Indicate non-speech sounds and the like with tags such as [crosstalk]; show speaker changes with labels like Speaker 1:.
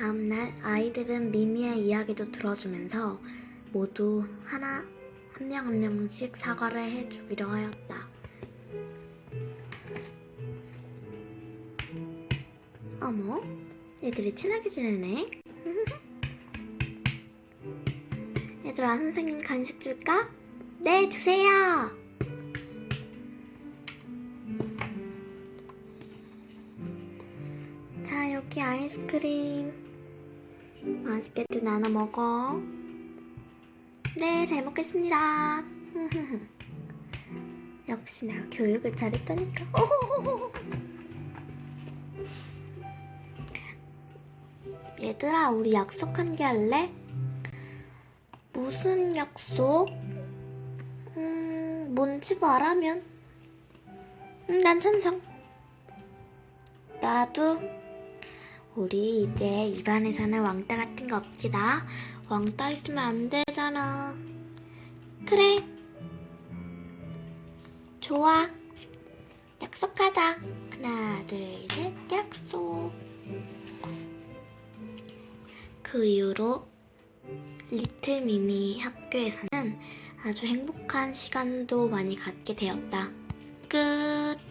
Speaker 1: 다음날 아이들은 미미의 이야기도 들어주면서 모두 하나 한 명 한 명씩 사과를 해주기로 하였다. 어머, 애들이 친하게 지내네. [laughs] 얘들아, 선생님 간식 줄까? 네, 주세요. 자, 여기 아이스크림. 맛있게들 나눠 먹어. 네, 잘 먹겠습니다. [laughs] 역시 내가 교육을 잘했다니까. [laughs] 얘들아, 우리 약속한 게 할래? 무슨 약속? 음, 뭔지 말하면. 음, 난 찬성. 나도. 우리 이제 입안에서는 왕따 같은 거 없기다. 왕따 있으면 안 되잖아. 그래. 좋아. 약속하자. 하나, 둘, 셋, 약속. 그 이후로 리틀 미미 학교에서는 아주 행복한 시간도 많이 갖게 되었다. 끝.